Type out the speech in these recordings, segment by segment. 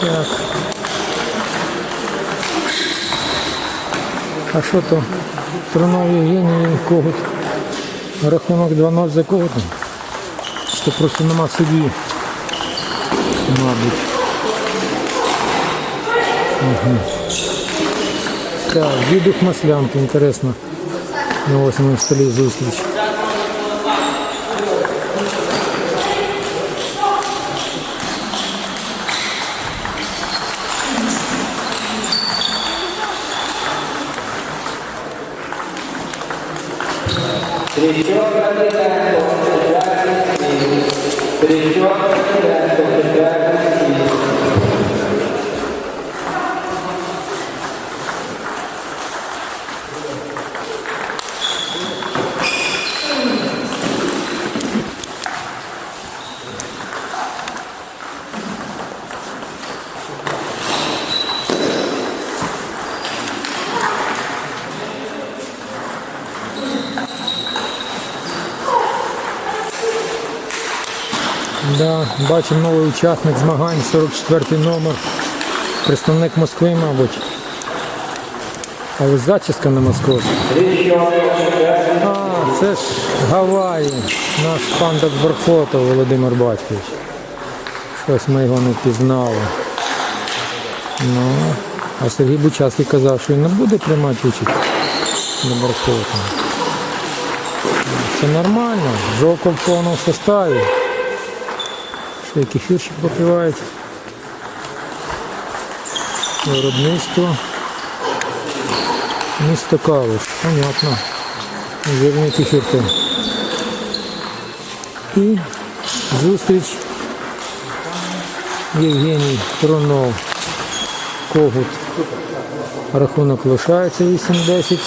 Так. А що то? Тронов Євгеній Когут. Рахунок 2-0 за Когутом. Що просто нема судді. Мабуть. Угу. Так, дідух Маслянки, інтересно. На восьмому столі зустріч. Predició candidatos federales y predició Да, бачимо новий учасник змагань, 44 номер. Представник Москви, мабуть. А ось зачіска на московську. А, це ж Гаваї, наш пандок Бархотов Володимир Батькович. Щось ми його не впізнали. Ну, а Сергій Бучацький казав, що він не буде приймати участь на Бархотові. Це нормально, жовко в повному составі. Ще кефірчик попивають. Виробництво. Місто Калуш. Понятно. Жирний кефір. там. І зустріч Євгеній Тронов. Когут. Рахунок лишається 8-10.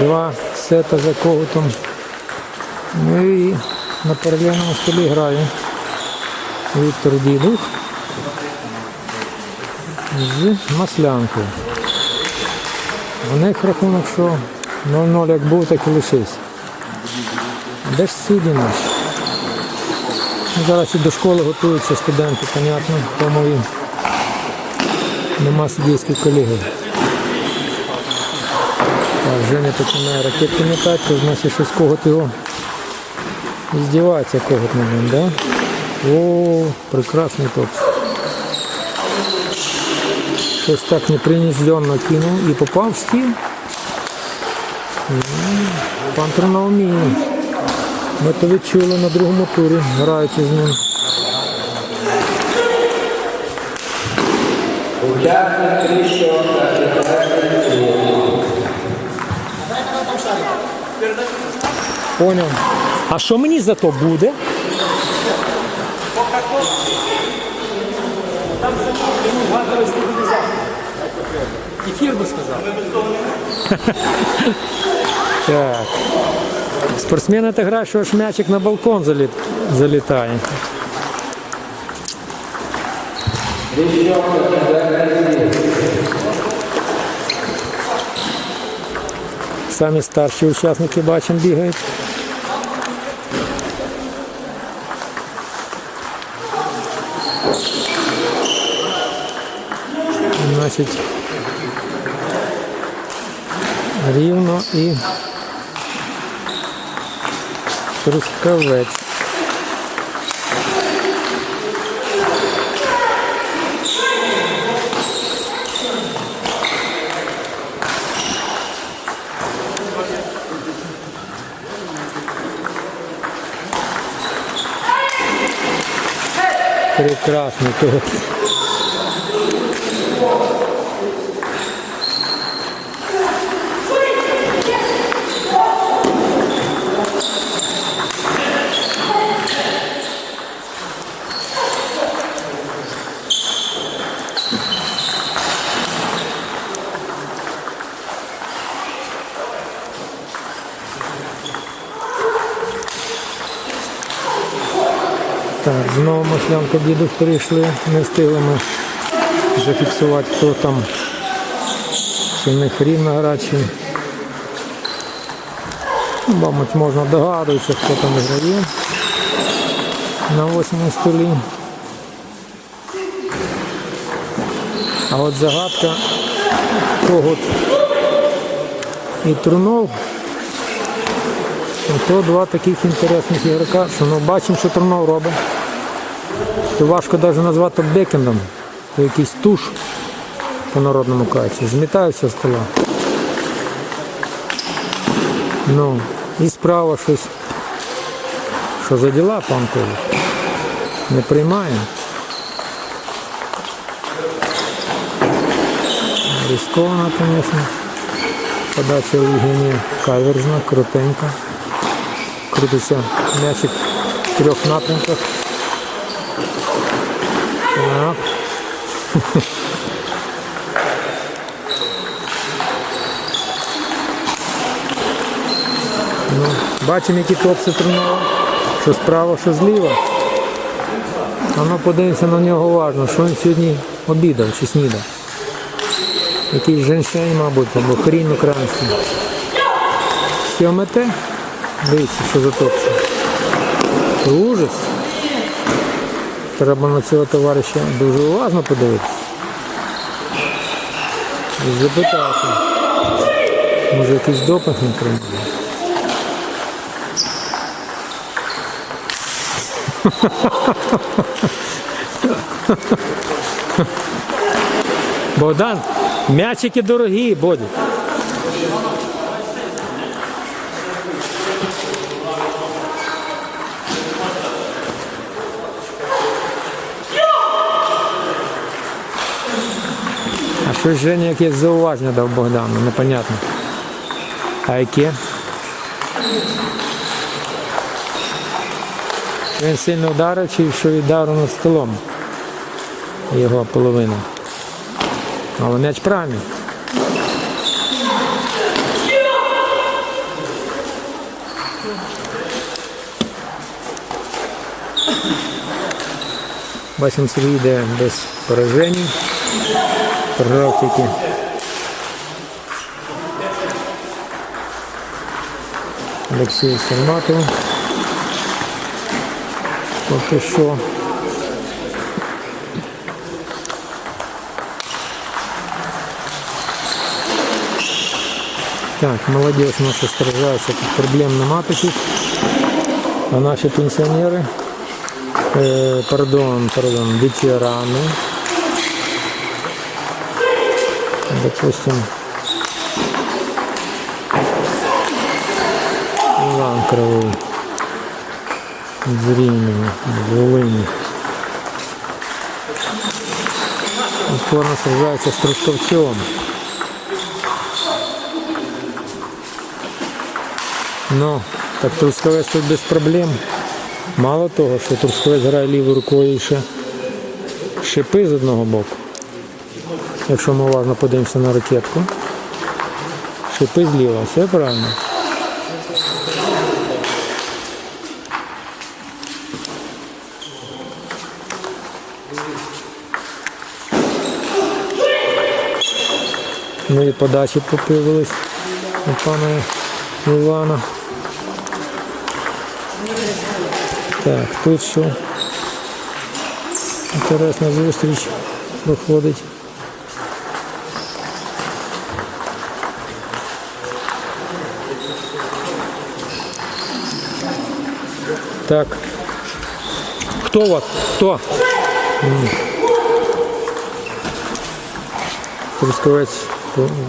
Два сета за когутом. Ну і на паралельному столі грає Віктор Дідух з Маслянкою. У них рахунок, що 0-0 як був, так і лишився. Де ж судді наші? Зараз і до школи готуються студенти, понятно, тому і нема суддівських колегів. А вже не починає ракетки метати, значить щось когось його Издевается коготь над ним, да? О, прекрасный топ. Щось так непринужденно кинув і попав в стіл. М, Пан Трунов вміє. Ми то відчули на другому турі, граючи з ним. Учасник та. А що мені за то буде? Ефір би сказав. так. Спортсмен це гра, що аж м'ячик на балкон заліт, залітає. Самі старші учасники бачимо бігають. Значить, рівно і трускавець. Прекрасний тут. Так, знову маслянка дідух прийшли, не встигли ми зафіксувати, хто там, чи в них рівна гра, Мабуть, можна догадуватися, хто там грає на восьмому столі. А от загадка когот і Трунов. То два таких інтересних ігрока, що ми бачимо, що Трунов робить. То важко навіть назвати бекендом, то якийсь туш по народному каці. Змітаються з стола. Ну, і справа щось. Що за діла, пан Колі? Не приймає. Рискована, звісно. Подача у Євгенія каверзна, крутенька. Крутиться м'ячик в трьох напрямках. Так. Ну, бачимо, які топси тренував. Що справа, що зліва. А ну подивимося на нього уважно, що він сьогодні обідав чи снідав. Якийсь женьшень, мабуть, або хрін український. Все мете? Дивіться, що за топси. Ужас. Треба на цього товариша дуже уважно подивитися. І запитати. Може якийсь допинг не тримає. Богдан, м'ячики дорогі, Боді. Щось Женя якесь зауваження дав Богдану, непонятно. А яке? Він сильно вдарив, чи що віддарив над столом його половина. Але м'яч правильний. Бачимо Сергій йде без поражень. Програв тільки. Олексій Серматов. Поки що. Так, молодежь наша сражается, тут проблем нема таких. А наши пенсионеры, э, пардон, пардон, ветераны, допустим, Иван Кровый, Зринный, Волыни. Упорно сражается с Трусковцевым. Ну, так Трускавець тут без проблем. Мало того, що Трускавець грає лівою рукою і ще шипи з одного боку. Якщо ми уважно подивимося на ракетку. Шипи зліва, все правильно. Ну і подачі попивились у пана Івана. Так, тут що? Інтересна зустріч проходить. Так. Кто у вас? Кто? М. Трускавець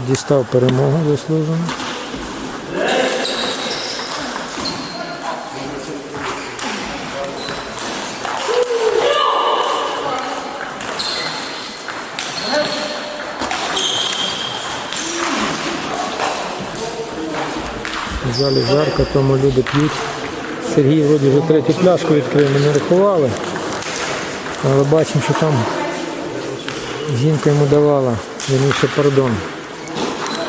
дістав перемогу заслужену. В залі жарко, тому люди п'ють. Сергій вроді вже третю пляшку відкрив, ми не рахували. Але бачимо, що там жінка йому давала, верніше, пардон.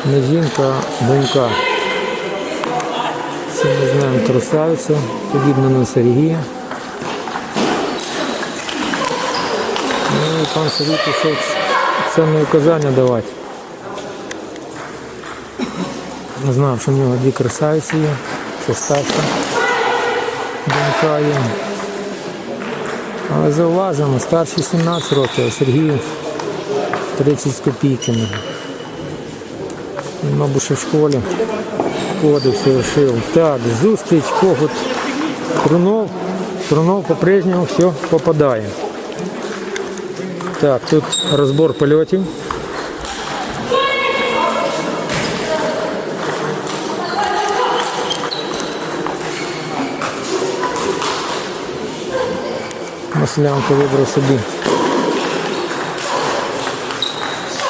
Не жінка, а донька. Всі ми знаємо красавиця, подібна на Сергія. Ну і пан Сергій пішов цінне указання давати. Знав, що в нього дві красавиці є. Це старша донька є. Але зауважимо, старший 17 років, а Сергію 30 з копійками. Він, мабуть, ще в школі кодекс совершив. Так, зустріч, когут Трунов. Трунов по-прежнему все попадає. Так, тут розбор польотів. Маслянко вибрав собі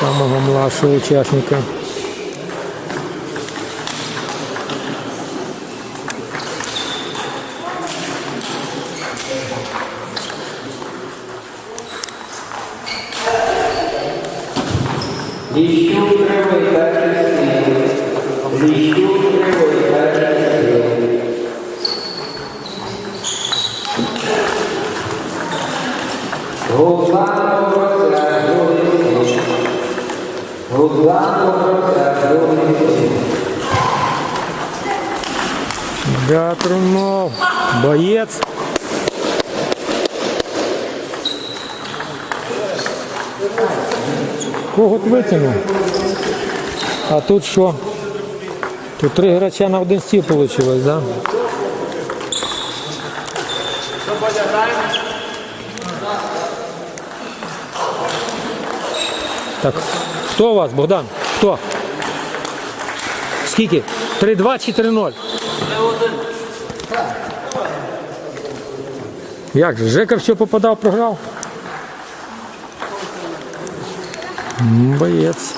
самого младшого учасника. Ліщук кривий перший Гудлан процес другий стріл. Гудлан процес другий стріл. Да, Трунов, боец. Когут витягнув. А тут що? Тут три грача на один стіл вийшло, да? Так, хто у вас, Богдан? Хто? Скільки? 3-2 чи 3-0? Як же? Жека все попадав, програв? Боєць.